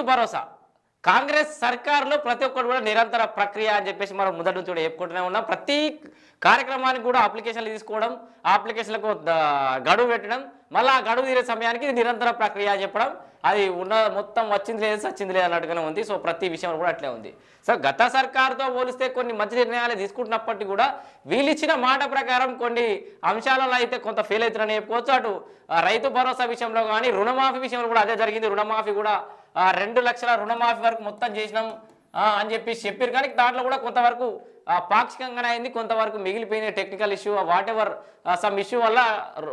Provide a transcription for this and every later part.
రైతు భరోసా. కాంగ్రెస్ సర్కారులో ప్రతి ఒక్కరు కూడా నిరంతర ప్రక్రియ అని చెప్పేసి మనం మొదటి నుంచి కూడా చెప్పుకుంటూనే ఉన్నాం. ప్రతి కార్యక్రమానికి కూడా అప్లికేషన్లు తీసుకోవడం ఆ అప్లికేషన్లకు గడువు పెట్టడం మళ్ళీ ఆ గడువు తీరే సమయానికి నిరంతర ప్రక్రియ అని చెప్పడం. అది ఉన్న మొత్తం వచ్చింది లేదు వచ్చింది లేదు అన్నట్టుగానే ఉంది. సో ప్రతి విషయం కూడా అట్లే ఉంది. సో గత సర్కారుతో పోలిస్తే కొన్ని మంచి నిర్ణయాలు తీసుకుంటున్నప్పటికీ కూడా వీలిచ్చిన మాట ప్రకారం కొన్ని అంశాలలో అయితే కొంత ఫెయిల్ అవుతున్నారని చెప్పుకోవచ్చు. అటు రైతు భరోసా విషయంలో కానీ రుణమాఫీ విషయంలో కూడా అదే జరిగింది. రుణమాఫీ కూడా రెండు లక్షల రుణమాఫీ వరకు మొత్తం చేసినాం. అని చెప్పి చెప్పారు. కానీ దాంట్లో కూడా కొంతవరకు పాక్షికంగానే అయింది. కొంతవరకు మిగిలిపోయింది technical issue whatever some issue వల్ల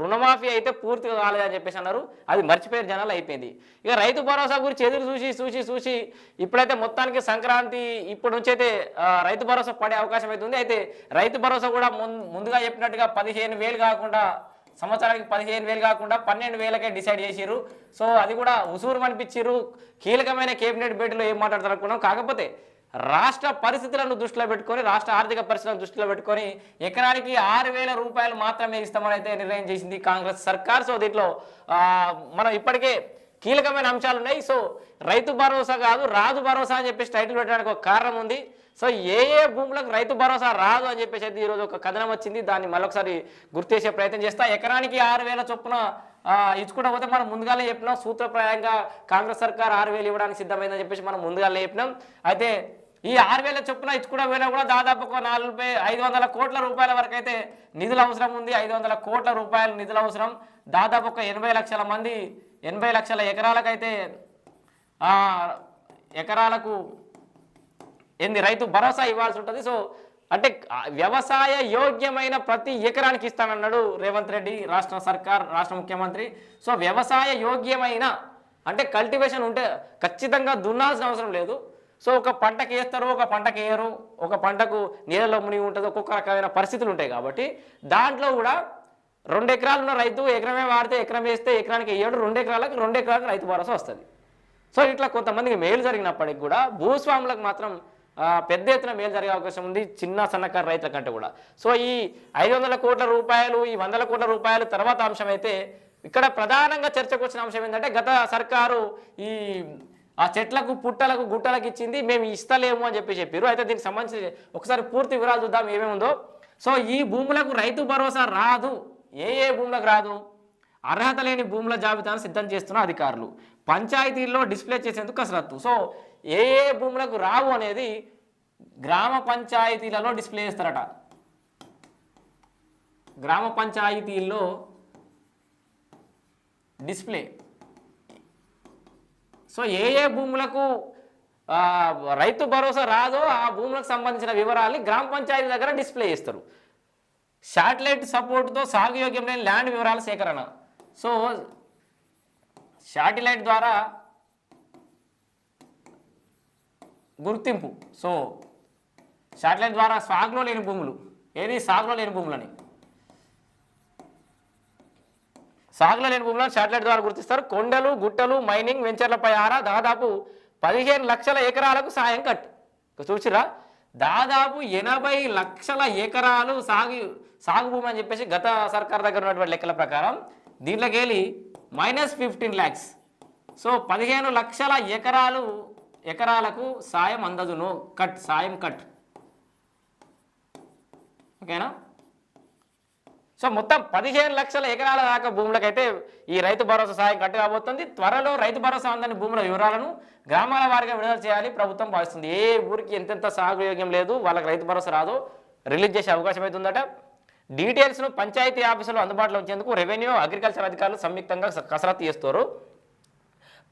రుణమాఫీ అయితే పూర్తిగా కాలేదని చెప్పేసి అన్నారు. అది మర్చిపోయిన జనాలు అయిపోయింది. ఇక రైతు భరోసా గురించి ఎదురు చూసి చూసి చూసి ఇప్పుడైతే మొత్తానికి సంక్రాంతి ఇప్పటి నుంచి అయితే రైతు భరోసా పడే అవకాశం అయితే ఉంది. అయితే రైతు భరోసా కూడా ముందుగా చెప్పినట్టుగా పదిహేను వేలు కాకుండా సంవత్సరానికి పదిహేను వేలు కాకుండా పన్నెండు వేలకే డిసైడ్ చేసిర్రు. సో అది కూడా ఉసూరు అనిపించారు కీలకమైన కేబినెట్ భేటీలో ఏం మాట్లాడతారనుకున్నాం కాకపోతే రాష్ట్ర పరిస్థితులను దృష్టిలో పెట్టుకొని రాష్ట్ర ఆర్థిక పరిస్థితులను దృష్టిలో పెట్టుకొని ఎకరానికి ఆరు వేల రూపాయలు మాత్రమే ఇస్తామని అయితే నిర్ణయం చేసింది కాంగ్రెస్ సర్కార్. సో దీంట్లో మనం ఇప్పటికే కీలకమైన అంశాలు ఉన్నాయి సో రైతు భరోసా కాదు రాజు భరోసా అని చెప్పేసి టైటిల్ పెట్టడానికి ఒక కారణం ఉంది. సో ఏ ఏ భూములకు రైతు భరోసా రాదు అని చెప్పేసి అయితే ఈరోజు ఒక కథనం వచ్చింది. దాన్ని మరొకసారి గుర్తేసే ప్రయత్నం చేస్తా. ఎకరానికి ఆరు వేల చొప్పున ఇచ్చుకుంటా పోతే మనం ముందుగానే చెప్పినాం. సూత్రప్రాయంగా కాంగ్రెస్ సర్కార్ ఆరు వేలు ఇవ్వడానికి సిద్ధమైందని చెప్పేసి మనం ముందుగానే చెప్పినాం. అయితే ఈ ఆరు వేల చొప్పున ఇచ్చుకుంటా పోయినా కూడా దాదాపు ఒక నాలుగు ఐదు వందల కోట్ల రూపాయల వరకు అయితే నిధులు అవసరం ఉంది. ఐదు వందల కోట్ల రూపాయల నిధులు అవసరం. దాదాపు ఒక ఎనభై లక్షల మంది ఎనభై లక్షల ఎకరాలకైతే ఎకరాలకు ఏంది? రైతు భరోసా ఇవ్వాల్సి ఉంటుంది. సో అంటే వ్యవసాయ యోగ్యమైన ప్రతి ఎకరానికి ఇస్తానన్నాడు రేవంత్ రెడ్డి రాష్ట్ర సర్కార్ రాష్ట్ర ముఖ్యమంత్రి. సో వ్యవసాయ యోగ్యమైన అంటే కల్టివేషన్ ఉంటే ఖచ్చితంగా దున్నాల్సిన అవసరం లేదు. సో ఒక పంటకి వేస్తారు ఒక పంటకి వేయరు. ఒక పంటకు నీళ్ళలో మునిగి ఉంటుంది ఒక్కొక్క రకమైన పరిస్థితులు ఉంటాయి కాబట్టి దాంట్లో కూడా రెండు ఎకరాలు ఉన్న రైతు ఎకరమే వాడితే ఎకరం వేస్తే ఎకరానికి ఏడు రెండు ఎకరాలకు రెండు ఎకరాలకు రైతు భరోసా వస్తుంది. సో ఇట్లా కొంతమందికి మేలు జరిగినప్పటికి కూడా భూస్వాములకు మాత్రం పెద్ద ఎత్తున మేలు జరిగే అవకాశం ఉంది చిన్న సన్నకారు రైతుల కంటే కూడా. సో ఈ ఐదు వందల కోట్ల రూపాయలు ఈ వందల కోట్ల రూపాయలు తర్వాత అంశం అయితే ఇక్కడ ప్రధానంగా చర్చకు వచ్చిన అంశం ఏంటంటే గత సర్కారు ఈ ఆ చెట్లకు పుట్టలకు గుట్టలకు ఇచ్చింది మేము ఇస్తలేము అని చెప్పి చెప్పారు అయితే దీనికి సంబంధించి ఒకసారి పూర్తి వివరాలు చూద్దాం ఏమేమి ఉందో సో ఈ భూములకు రైతు భరోసా రాదు. ఏ ఏ భూములకు రాదు? అర్హత లేని భూముల జాబితాను సిద్ధం చేస్తున్న అధికారులు. పంచాయతీల్లో డిస్ప్లే చేసేందుకు కసరత్తు. సో ఏ ఏ భూములకు రావు అనేది గ్రామ పంచాయతీలలో డిస్ప్లే చేస్తారట. గ్రామ పంచాయతీల్లో డిస్ప్లే. సో ఏ ఏ భూములకు రైతు భరోసా రాదో ఆ భూములకు సంబంధించిన వివరాలని గ్రామ పంచాయతీ దగ్గర డిస్ప్లే చేస్తారు. శాటిలైట్ సపోర్ట్తో సాగు యోగ్యం లేని ల్యాండ్ వివరాల సేకరణ. సో శాటిలైట్ ద్వారా గుర్తింపు. సో శాటిలైట్ ద్వారా సాగులో లేని భూములు. ఏది? సాగులో లేని భూములని. సాగులో లేని భూములను శాటిలైట్ ద్వారా గుర్తిస్తారు. కొండలు గుట్టలు మైనింగ్ వెంచర్లపై ఆరా దాదాపు పదిహేను లక్షల ఎకరాలకు సాయం కట్. చూసిరా దాదాపు ఎనభై లక్షల ఎకరాలు సాగు సాగు భూమి అని చెప్పేసి గత సర్కార్ దగ్గర ఉన్నటువంటి లెక్కల ప్రకారం దీంట్లోకి వెళ్ళి మైనస్ ఫిఫ్టీన్ ల్యాక్స్. సో పదిహేను లక్షల ఎకరాలు ఎకరాలకు సాయం అందదును. కట్ సాయం కట్. ఓకేనా? సో మొత్తం పదిహేను లక్షల ఎకరాల దాకా భూములకైతే ఈ రైతు భరోసా సాయం కట్టు కాబోతుంది. త్వరలో రైతు భరోసా అందని భూముల వివరాలను గ్రామాల వారిగా విడుదల చేయాలి ప్రభుత్వం భావిస్తుంది. ఏ ఊరికి ఎంతెంత సాగు యోగ్యం లేదు వాళ్ళకి రైతు భరోసా రాదో. రిలీజ్ చేసే అవకాశం అవుతుందట డీటెయిల్స్ను పంచాయతీ ఆఫీసులో అందుబాటులో ఉంచేందుకు రెవెన్యూ అగ్రికల్చర్ అధికారులు సంయుక్తంగా కసరత్తు చేస్తారు.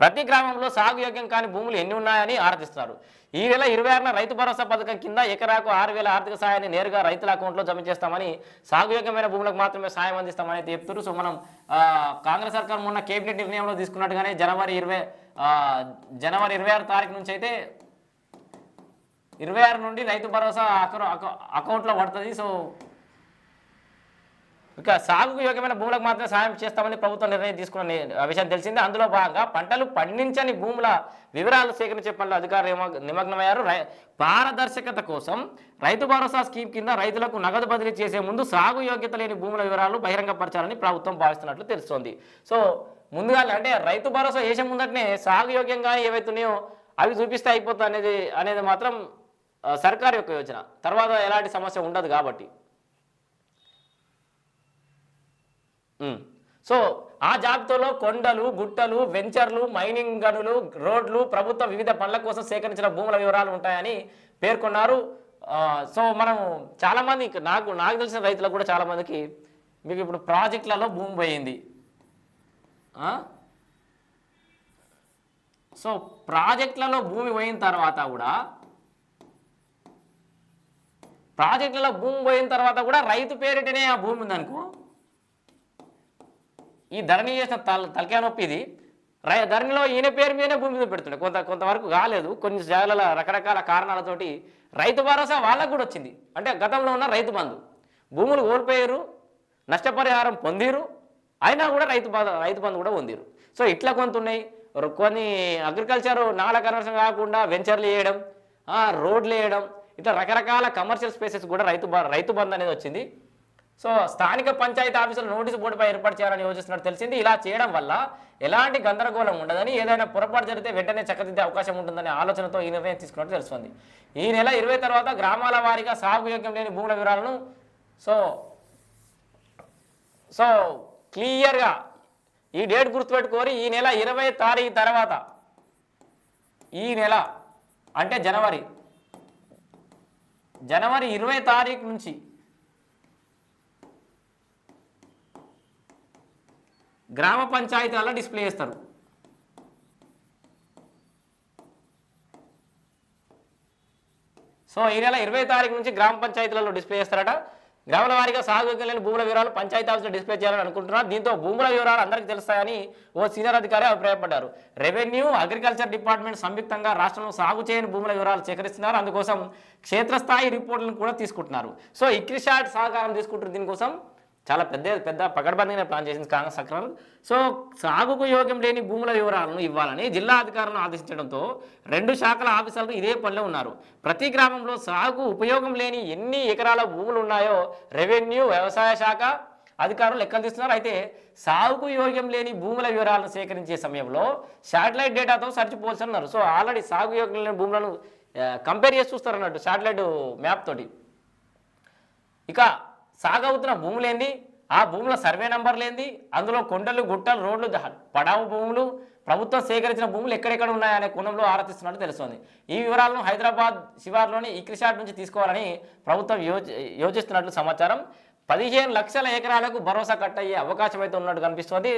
ప్రతి గ్రామంలో సాగు యోగ్యం కాని భూములు ఎన్ని ఉన్నాయని ఆరాధిస్తున్నారు. ఈ నెల ఇరవై ఆరున రైతు భరోసా పథకం కింద ఎకరాకు ఆరు వేల ఆర్థిక సాయాన్ని నేరుగా రైతుల అకౌంట్లో జమ చేస్తామని సాగు యోగ్యమైన భూములకు మాత్రమే సాయం అందిస్తామని అయితే చెప్తున్నారు. సో మనం కాంగ్రెస్ సర్కార్ మొన్న కేబినెట్ నిర్ణయంలో తీసుకున్నట్టుగానే జనవరి ఇరవై జనవరి ఇరవై ఆరు తారీఖు నుంచి అయితే ఇరవై ఆరు నుండి రైతు భరోసా అకౌంట్లో పడుతుంది. సో ఇక సాగుకు యోగ్యమైన భూములకు మాత్రమే సాయం చేస్తామని ప్రభుత్వం నిర్ణయం తీసుకున్న విషయం తెలిసిందే. అందులో భాగంగా పంటలు పండించని భూముల వివరాలు సేకరించే పనులు అధికారులు నిమగ్నమయ్యారు. రై- పారదర్శకత కోసం రైతు భరోసా స్కీమ్ కింద రైతులకు నగదు బదిలీ చేసే ముందు సాగు యోగ్యత లేని భూముల వివరాలు బహిరంగపరచాలని ప్రభుత్వం భావిస్తున్నట్లు తెలుస్తోంది. సో ముందుగా అంటే రైతు భరోసా వేసే ముందటనే సాగు యోగ్యంగా ఏవైతున్నాయో అవి చూపిస్తే అయిపోతుంది అనేది అనేది మాత్రం సర్కారు సర్కార్ యొక్క యోచన. తర్వాత ఎలాంటి సమస్య ఉండదు కాబట్టి. సో ఆ జాబితాలో కొండలు గుట్టలు వెంచర్లు మైనింగ్ గనులు రోడ్లు ప్రభుత్వ వివిధ పనుల కోసం సేకరించిన భూముల వివరాలు ఉంటాయని పేర్కొన్నారు. సో మనం చాలామంది నాకు నాకు తెలిసిన రైతులకు కూడా చాలామందికి మీకు ఇప్పుడు ప్రాజెక్టులలో భూమి పోయింది. సో ప్రాజెక్టులలో భూమి పోయిన తర్వాత కూడా ప్రాజెక్టులలో భూమి పోయిన తర్వాత కూడా రైతు పేరిటనే ఆ భూమి ఉందనుకో ఈ ధరణి చేసిన తల తలకాయ నొప్పి ఇది. రై ధరణిలో ఈయన పేరు మీదనే భూమి మీద పెడుతుండే. కొంత కొంతవరకు కాలేదు. కొన్ని జాగాల రకరకాల కారణాలతోటి రైతు భరోసా వాళ్ళకు కూడా వచ్చింది. అంటే గతంలో ఉన్న రైతు బంధు. భూములు కోల్పోయారు నష్టపరిహారం పొందిరు అయినా కూడా రైతు బంధు రైతు బంధు కూడా పొందిరు. సో ఇట్లా కొంత ఉన్నాయి. కొన్ని అగ్రికల్చర్ నాళ కన్వర్షన్ కాకుండా వెంచర్లు వేయడం రోడ్లు వేయడం ఇట్లా రకరకాల కమర్షియల్ స్పేసెస్ కూడా రైతు బ- రైతు బంధు అనేది వచ్చింది. సో స్థానిక పంచాయతీ ఆఫీసులు నోటీసు బోర్డుపై ఏర్పాటు చేయాలని యోచిస్తున్నట్టు తెలిసింది. ఇలా చేయడం వల్ల ఎలాంటి గందరగోళం ఉండదని ఏదైనా పొరపాటు జరిగితే వెంటనే చక్కదిద్దే అవకాశం ఉంటుందనే ఆలోచనతో ఈ నిర్ణయం తీసుకున్నట్టు తెలుస్తుంది. ఈ నెల ఇరవై తర్వాత గ్రామాల వారీగా సాగు యోగ్యం లేని భూముల వివరాలను సో సో క్లియర్గా ఈ డేట్ గుర్తుపెట్టుకోరి ఈ నెల ఇరవై తారీఖు తర్వాత ఈ నెల అంటే జనవరి జనవరి ఇరవై తారీఖు నుంచి గ్రామ పంచాయతీలలో డిస్ప్లే చేస్తారు. సో ఈ నెల ఇరవై తారీఖు నుంచి గ్రామ పంచాయతీలలో డిస్ప్లే చేస్తారట. గ్రామాల వారీగా సాగు లేని భూముల వివరాలు పంచాయతీ ఆఫీసులో డిస్ప్లే చేయాలని అనుకుంటున్నారు. దీంతో భూముల వివరాలు అందరికీ తెలుస్తాయని ఓ సీనియర్ అధికారి అభిప్రాయపడ్డారు. రెవెన్యూ అగ్రికల్చర్ డిపార్ట్మెంట్ సంయుక్తంగా రాష్ట్రంలో సాగు చేయని భూముల వివరాలు సేకరిస్తున్నారు. అందుకోసం క్షేత్రస్థాయి రిపోర్టులను కూడా తీసుకుంటున్నారు. సో ఇక్రిషాట్ సహకారం తీసుకుంటారు దీనికోసం. చాలా పెద్ద పెద్ద పకడ్బందీగా ప్లాన్ చేసింది కాంగ్రెస్ సర్కార్. సో సాగుకు యోగ్యం లేని భూముల వివరాలను ఇవ్వాలని జిల్లా అధికారులను ఆదేశించడంతో రెండు శాఖల ఆఫీసర్లు ఇదే పనిలో ఉన్నారు. ప్రతి గ్రామంలో సాగు ఉపయోగం లేని ఎన్ని ఎకరాల భూములు ఉన్నాయో రెవెన్యూ వ్యవసాయ శాఖ అధికారులు లెక్కలు తీస్తున్నారు. అయితే సాగుకు యోగ్యం లేని భూముల వివరాలను సేకరించే సమయంలో శాటిలైట్ డేటాతో సరిచిపోవాల్సి సో ఆల్రెడీ సాగు యోగ్యం లేని భూములను కంపేర్ చేసి చూస్తారు అన్నట్టు శాటిలైట్ మ్యాప్ తోటి. ఇక సాగవుతున్న భూములేంది? ఆ భూముల సర్వే నంబర్ లేంది అందులో కొండలు గుట్టలు రోడ్లు పడావు భూములు ప్రభుత్వం సేకరించిన భూములు ఎక్కడెక్కడ ఉన్నాయనే కోణంలో ఆరాధిస్తున్నట్టు తెలుస్తోంది. ఈ వివరాలను హైదరాబాద్ శివార్లోని ఇక్రిషాట్ నుంచి తీసుకోవాలని ప్రభుత్వం యోచి యోచిస్తున్నట్లు సమాచారం. పదిహేను లక్షల ఎకరాలకు భరోసా కట్టయ్యే అవకాశం అయితే ఉన్నట్టు కనిపిస్తోంది.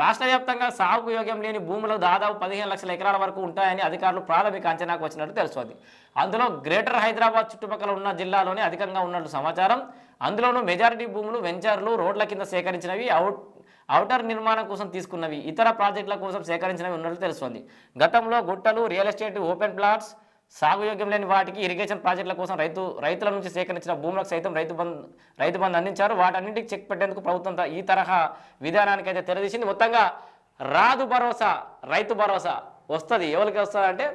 రాష్ట్ర వ్యాప్తంగా సాగుకు యోగ్యం లేని భూములు దాదాపు పదిహేను లక్షల ఎకరాల వరకు ఉంటాయని అధికారులు ప్రాథమిక అంచనాకు వచ్చినట్టు తెలుస్తోంది. అందులో గ్రేటర్ హైదరాబాద్ చుట్టుపక్కల ఉన్న జిల్లాలోనే అధికంగా ఉన్నట్లు సమాచారం. అందులోనూ మెజారిటీ భూములు వెంచర్లు రోడ్ల కింద సేకరించినవి అవుట్ ఔటర్ నిర్మాణం కోసం తీసుకున్నవి ఇతర ప్రాజెక్టుల కోసం సేకరించినవి ఉన్నట్లు తెలుస్తోంది. గతంలో గుట్టలు రియల్ ఎస్టేట్ ఓపెన్ ప్లాట్స్ సాగుయోగ్యం లేని వాటికి ఇరిగేషన్ ప్రాజెక్టుల కోసం రైతు రైతుల నుంచి సేకరించిన భూములకు సైతం రైతు బంధు రైతు బంధు అందించారు. వాటన్నింటికి చెక్ పెట్టేందుకు ప్రభుత్వం ఈ తరహా విధానానికి అయితే తెరదీసింది. మొత్తంగా రాదు భరోసా రైతు భరోసా వస్తుంది. ఎవరికి వస్తుంది అంటే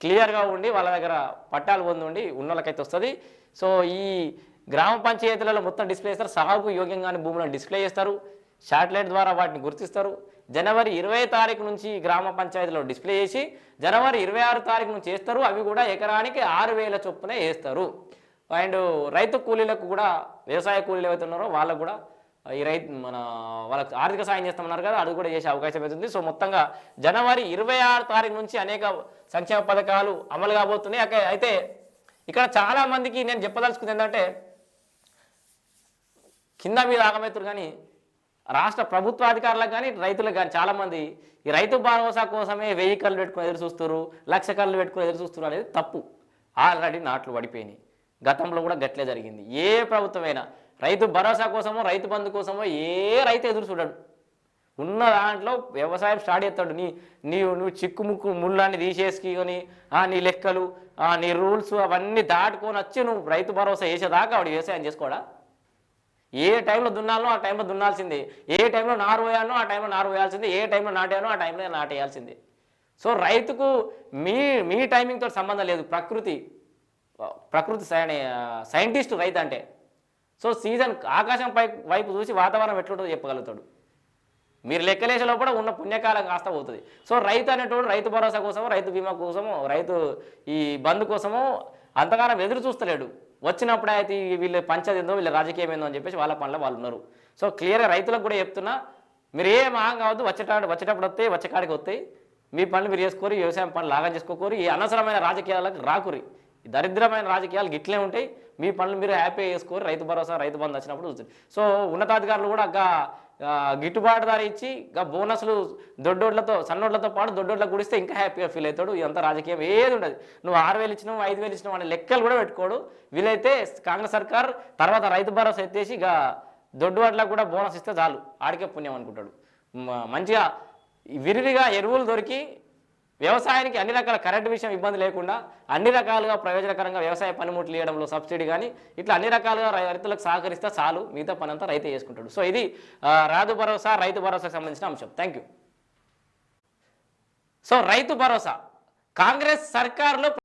క్లియర్గా ఉండి వాళ్ళ దగ్గర పట్టాలు పొంది ఉండి ఉన్నోళ్ళకైతే వస్తుంది. సో ఈ గ్రామ పంచాయతీలలో మొత్తం డిస్ప్లే చేస్తారు. సాగుకు యోగ్యంగానే భూములను డిస్ప్లే చేస్తారు. శాటిలైట్ ద్వారా వాటిని గుర్తిస్తారు. జనవరి ఇరవై తారీఖు నుంచి గ్రామ పంచాయతీలో డిస్ప్లే చేసి జనవరి ఇరవై ఆరు తారీఖు నుంచి వేస్తారు అవి కూడా ఎకరానికి ఆరు వేల చొప్పున వేస్తారు. అండ్ రైతు కూలీలకు కూడా వ్యవసాయ కూలీలు ఏవైతే ఉన్నారో వాళ్ళకు కూడా ఈ రైతు మన వాళ్ళకి ఆర్థిక సాయం చేస్తామన్నారు కదా అది కూడా చేసే అవకాశం అవుతుంది సో మొత్తంగా జనవరి ఇరవై ఆరు తారీఖు నుంచి అనేక సంక్షేమ పథకాలు అమలు కాబోతున్నాయి. అయితే ఇక్కడ చాలామందికి నేను చెప్పదలుచుకుంది ఏంటంటే కింద మీద ఆగమవుతారు కానీ రాష్ట్ర ప్రభుత్వాధికారులకు కానీ రైతులకు కానీ చాలామంది ఈ రైతు భరోసా కోసమే వెయ్యి కళ్ళు పెట్టుకుని ఎదురు చూస్తారు లక్ష కళ్ళు పెట్టుకుని ఎదురు చూస్తారు అనేది తప్పు. ఆల్రెడీ నాట్లు పడిపోయినాయి. గతంలో కూడా గట్లే జరిగింది. ఏ ప్రభుత్వమైనా రైతు భరోసా కోసమో రైతు బంధు కోసమో ఏ రైతు ఎదురు చూడడు. ఉన్న దాంట్లో వ్యవసాయం స్టార్ట్ చేస్తాడు. నీ నీ నువ్వు చిక్కుముక్కు ముళ్ళాన్ని తీసేసుకొని ఆ, నీ లెక్కలు ఆ, నీ రూల్స్ అవన్నీ దాటుకొని వచ్చి నువ్వు రైతు భరోసా వేసేదాకా ఆవిడ వ్యవసాయం చేసుకోడా? ఏ టైంలో దున్నాలో ఆ టైంలో దున్నాల్సిందే. ఏ టైంలో నారు వేయాలో ఆ టైంలో నారు వేయాల్సిందే ఏ టైంలో నాటేయాలో ఆ టైంలో నాటేయాల్సిందే. సో రైతుకు మీ మీ టైమింగ్తో సంబంధం లేదు. ప్రకృతి ప్రకృతి సైంటిస్ట్ రైతు అంటే. సో సీజన్ ఆకాశం పై వైపు చూసి వాతావరణం ఎట్లుంటుందో చెప్పగలుగుతాడు. మీరు లెక్కలేసే లోపల ఉన్న పుణ్యకాలం కాస్త పోతుంది. సో రైతు అనేటోడు రైతు భరోసా కోసమో రైతు బీమా కోసమో రైతు ఈ బంధు కోసమో అంతగానం ఎదురు చూస్తలేడు. వచ్చినప్పుడు అయితే వీళ్ళు వీళ్ళ ఏందో వీళ్ళు రాజకీయం ఏందో అని చెప్పేసి వాళ్ళ పనులు వాళ్ళు ఉన్నారు. సో క్లియర్గా రైతులకు కూడా చెప్తున్నా మీరు ఏం ఆహం కావద్దు వచ్చేటాడు వచ్చేటప్పుడు వస్తాయి వచ్చేకాడికి వస్తాయి. మీ పనులు మీరు చేసుకోరు వ్యవసాయం పనులు లాగా చేసుకోకూరు ఈ అనవసరమైన రాజకీయాలకు రాకురి ఈ దరిద్రమైన రాజకీయాలు గిట్లే ఉంటాయి. మీ పనులు మీరు హ్యాపీగా చేసుకోరు. రైతు భరోసా రైతు బంధు వచ్చినప్పుడు చూస్తుంది సో ఉన్నతాధికారులు కూడా గా గిట్టుబాటు ధర ఇచ్చి గా బోనస్లు దొడ్డోడ్లతో సన్నోడ్లతో పాటు దొడ్డోడ్లకు గుడిస్తే ఇంకా హ్యాపీగా ఫీల్ అవుతాడు. ఇదంతా రాజకీయం ఏది ఉండదు. నువ్వు ఆరు వేలు ఇచ్చినావు ఐదు వేలు ఇచ్చినావు అనే లెక్కలు కూడా పెట్టుకోడు. వీలైతే కాంగ్రెస్ సర్కార్ తర్వాత రైతు భరోసా ఎత్తేసి ఇక దొడ్డువాట్లకు కూడా బోనస్ ఇస్తే చాలు. ఆడికే పుణ్యం అనుకుంటాడు. మంచిగా విరివిగా ఎరువులు దొరికి వ్యవసాయానికి అన్ని రకాల కరెంట్ విషయం ఇబ్బంది లేకుండా అన్ని రకాలుగా ప్రయోజనకరంగా వ్యవసాయ పనిముట్లు ఇవ్వడంలో సబ్సిడీ కానీ ఇట్లా అన్ని రకాలుగా రైతులకు సహకరిస్తే చాలు మిగతా పని అంతా రైతే చేసుకుంటాడు. సో ఇది రాదు భరోసా రైతు భరోసాకు సంబంధించిన అంశం. Thank you so Rythu Bharosa. Congress సర్కారులో